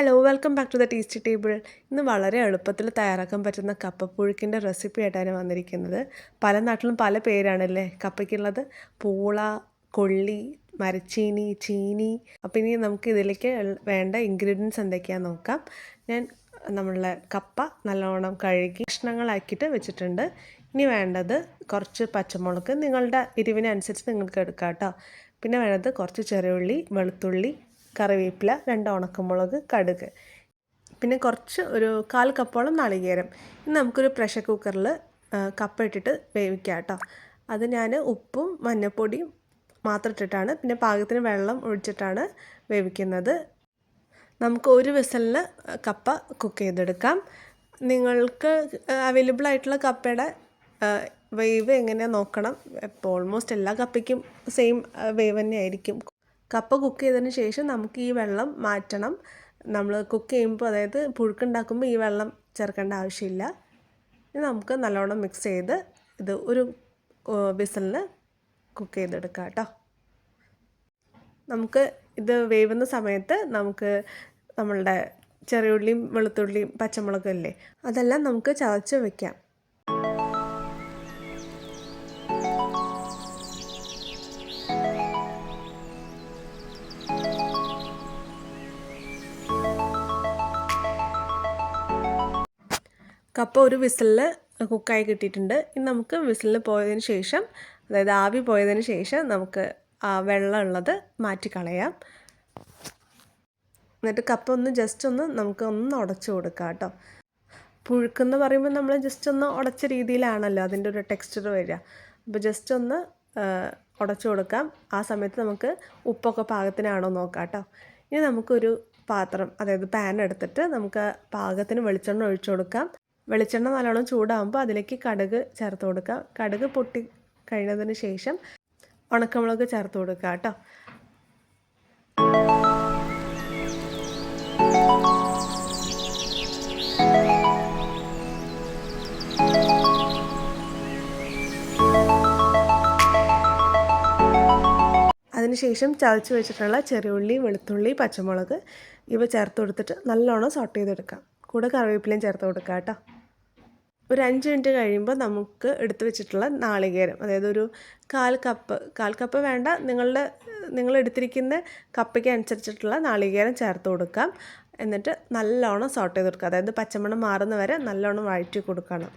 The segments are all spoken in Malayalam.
Hello welcome back to the tasty table ഇന്ന് വളരെ എളുപ്പത്തിൽ തയ്യാറാക്കാൻ പറ്റുന്ന കപ്പപ്പുഴുക്കിന്റെ റെസിപ്പി ആയിട്ടാണ് വന്നിരിക്കുന്നത്. പല നാട്ടിലും പല പേരാണല്ലേ കപ്പയ്ക്കുള്ളത്. പൂള കൊള്ളി മരച്ചീനി ചീനി. അപ്പോൾ ഇനി നമുക്ക് ഇതിലേക്ക് വേണ്ട ഇൻഗ്രീഡിയൻസ് എന്തൊക്കെയാണെന്ന് നോക്കാം. ഞാൻ നമ്മളുടെ കപ്പ നല്ലോണം കഴുകി കഷ്ണങ്ങളാക്കിയിട്ട് വെച്ചിട്ടുണ്ട്. ഇനി വേണ്ടത് കുറച്ച് പച്ചമുളക്. നിങ്ങളുടെ എരിവിനനുസരിച്ച് നിങ്ങൾക്ക് എടുക്കാം കേട്ടോ. പിന്നെ വേണ്ടത് കുറച്ച് ചെറിയുള്ളി വെളുത്തുള്ളി കറിവേപ്പില രണ്ട് ഉണക്കമുളക് കടുക്. പിന്നെ കുറച്ച് ഒരു കാൽ കപ്പോളം നാളികേരം. ഇനി നമുക്കൊരു പ്രഷർ കുക്കറിൽ കപ്പ ഇട്ടിട്ട് വേവിക്കാം കേട്ടോ. അത് ഞാൻ ഉപ്പും മഞ്ഞൾപ്പൊടിയും മാത്രം ഇട്ടിട്ടാണ് പിന്നെ പാകത്തിന് വെള്ളം ഒഴിച്ചിട്ടാണ് വേവിക്കുന്നത്. നമുക്ക് ഒരു വിസലിന് കപ്പ കുക്ക് ചെയ്തെടുക്കാം. നിങ്ങൾക്ക് അവൈലബിൾ ആയിട്ടുള്ള കപ്പയുടെ വേവ് എങ്ങനെയാണ് നോക്കണം? ഇപ്പോൾ ഓൾമോസ്റ്റ് എല്ലാ കപ്പയ്ക്കും സെയിം വേവ് തന്നെ ആയിരിക്കും കപ്പ കുക്ക് ചെയ്തതിന് ശേഷം നമുക്ക് ഈ വെള്ളം മാറ്റണം. നമ്മൾ കുക്ക് ചെയ്യുമ്പോൾ അതായത് പുഴുക്കുണ്ടാക്കുമ്പോൾ ഈ വെള്ളം ചേർക്കേണ്ട ആവശ്യമില്ല. ഇനി നമുക്ക് നല്ലോണം മിക്സ് ചെയ്ത് ഇത് ഒരു വിസലിന് കുക്ക് ചെയ്തെടുക്കാം കേട്ടോ. നമുക്ക് ഇത് വേവുന്ന സമയത്ത് നമുക്ക് നമ്മളുടെ ചെറിയുള്ളിയും വെളുത്തുള്ളിയും പച്ചമുളകും അല്ലേ അതെല്ലാം നമുക്ക് ചതച്ച് വെക്കാം. കപ്പ ഒരു വിസിലിൽ കുക്കായി കിട്ടിയിട്ടുണ്ട്. ഇനി നമുക്ക് വിസിലിൽ പോയതിന് ശേഷം അതായത് ആവി പോയതിന് ശേഷം നമുക്ക് ആ വെള്ളം ഉള്ളത് മാറ്റിക്കളയാം. എന്നിട്ട് കപ്പ ഒന്ന് ജസ്റ്റ് ഒന്ന് നമുക്ക് ഒന്ന് ഉടച്ചു കൊടുക്കാം കേട്ടോ. പുഴുക്കെന്ന് പറയുമ്പോൾ നമ്മൾ ജസ്റ്റ് ഒന്ന് ഉടച്ച രീതിയിലാണല്ലോ അതിന്റെ ഒരു ടെക്സ്ചർ വരിക. അപ്പോൾ ജസ്റ്റ് ഒന്ന് ഉടച്ചു കൊടുക്കാം. ആ സമയത്ത് നമുക്ക് ഉപ്പൊക്കെ പാകത്തിനാണോ നോക്കാം കേട്ടോ. ഇനി നമുക്കൊരു പാത്രം അതായത് പാൻ എടുത്തിട്ട് നമുക്ക് പാകത്തിന് വെളിച്ചെണ്ണ ഒഴിച്ചു കൊടുക്കാം. വെളിച്ചെണ്ണ നല്ലോണം ചൂടാകുമ്പോൾ അതിലേക്ക് കടുക് ചേർത്ത് കൊടുക്കുക. കടുക് പൊട്ടി കഴിഞ്ഞതിന് ശേഷം ഉണക്കമുളക് ചേർത്ത് കൊടുക്കുക കേട്ടോ. അതിനുശേഷം ചതച്ച് വെച്ചിട്ടുള്ള ചെറിയുള്ളി വെളുത്തുള്ളി പച്ചമുളക് ഇവ ചേർത്ത് കൊടുത്തിട്ട് നല്ലോണം സോട്ട് ചെയ്തെടുക്കാം. കൂടെ കറിവേപ്പിലയും ചേർത്ത് കൊടുക്കാം കേട്ടോ. ഒരു അഞ്ച് മിനിറ്റ് കഴിയുമ്പോൾ നമുക്ക് എടുത്തു വെച്ചിട്ടുള്ള നാളികേരം അതായത് ഒരു കാൽ കപ്പ് കാൽ കപ്പ് വേണ്ട നിങ്ങളുടെ നിങ്ങൾ എടുത്തിരിക്കുന്ന കപ്പയ്ക്ക് അനുസരിച്ചിട്ടുള്ള നാളികേരം ചേർത്ത് കൊടുക്കാം. എന്നിട്ട് നല്ലോണം സോട്ട് ചെയ്ത് കൊടുക്കുക. അതായത് പച്ചമണം മാറുന്ന വരെ നല്ലോണം വഴറ്റി കൊടുക്കണം.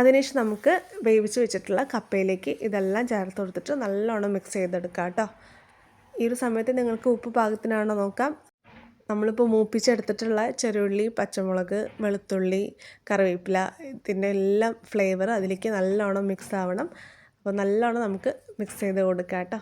അതിനുശേഷം നമുക്ക് വേവിച്ച് വെച്ചിട്ടുള്ള കപ്പയിലേക്ക് ഇതെല്ലാം ചേർത്ത് കൊടുത്തിട്ട് നല്ലോണം മിക്സ് ചെയ്തെടുക്കാം കേട്ടോ. ഈ ഒരു സമയത്ത് നിങ്ങൾക്ക് ഉപ്പ് പാകത്തിനാണോ നോക്കാം. നമ്മളിപ്പോൾ മൂപ്പിച്ചെടുത്തിട്ടുള്ള ചെറുള്ളി പച്ചമുളക് വെളുത്തുള്ളി കറിവേപ്പില ഇതിന്റെ എല്ലാം ഫ്ലേവർ അതിലേക്ക് നല്ലോണം മിക്സ് ആവണം. അപ്പോൾ നല്ലോണം നമുക്ക് മിക്സ് ചെയ്ത് കൊടുക്കാം കേട്ടോ.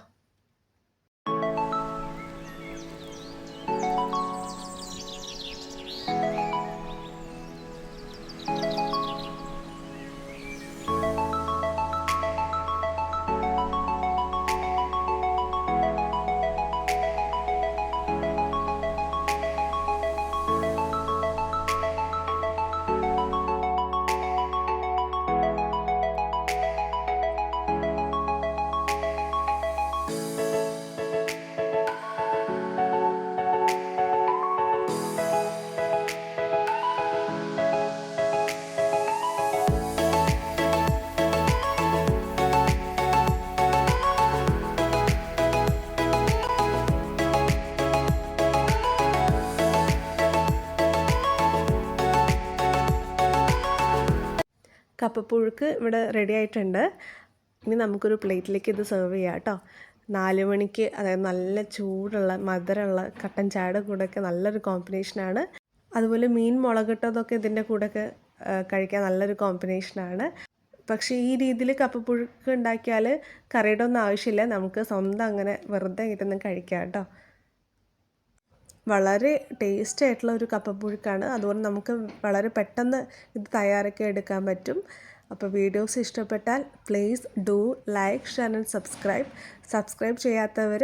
കപ്പപ്പുഴുക്ക് ഇവിടെ റെഡി ആയിട്ടുണ്ട്. ഇനി നമുക്കൊരു പ്ലേറ്റിലേക്ക് ഇത് സെർവ് ചെയ്യാം കേട്ടോ. നാല് മണിക്ക് അതായത് നല്ല ചൂടുള്ള മധുരമുള്ള കട്ടൻ ചായയുടെ കൂടെയൊക്കെ നല്ലൊരു കോമ്പിനേഷനാണ് അതുപോലെ മീൻ മുളകിട്ടതൊക്കെ ഇതിന്റെ കൂടെയൊക്കെ കഴിക്കാൻ നല്ലൊരു കോമ്പിനേഷനാണ് പക്ഷേ ഈ രീതിയിൽ കപ്പപ്പുഴുക്ക് ഉണ്ടാക്കിയാൽ കറിയുടെ ഒന്നും ആവശ്യമില്ല. നമുക്ക് സ്വന്തം അങ്ങനെ വെറുതെ ഇരുന്ന് കഴിക്കാം കേട്ടോ. വളരെ ടേസ്റ്റ് ആയിട്ടുള്ള ഒരു കപ്പപ്പുഴുക്കാണ്. അതുകൊണ്ട് നമുക്ക് വളരെ പെട്ടെന്ന് ഇത് തയ്യാറാക്കി എടുക്കാൻ പറ്റും. അപ്പോൾ വീഡിയോസ് ഇഷ്ടപ്പെട്ടാൽ please do like share and subscribe subscribe ചെയ്യാത്തവർ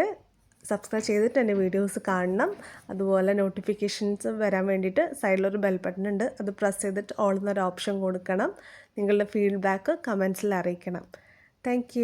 സബ്സ്ക്രൈബ് ചെയ്തിട്ട് എന്റെ വീഡിയോസ് കാണണം. അതുപോലെ നോട്ടിഫിക്കേഷൻസ് വരാൻ വേണ്ടിയിട്ട് സൈഡിലൊരു ബെൽ ബട്ടൺ ഉണ്ട്. അത് പ്രസ് ചെയ്തിട്ട് ഓൾ എന്നൊരു ഓപ്ഷൻ കൊടുക്കണം. നിങ്ങളുടെ ഫീഡ്ബാക്ക് കമൻസിൽ അറിയിക്കണം. താങ്ക്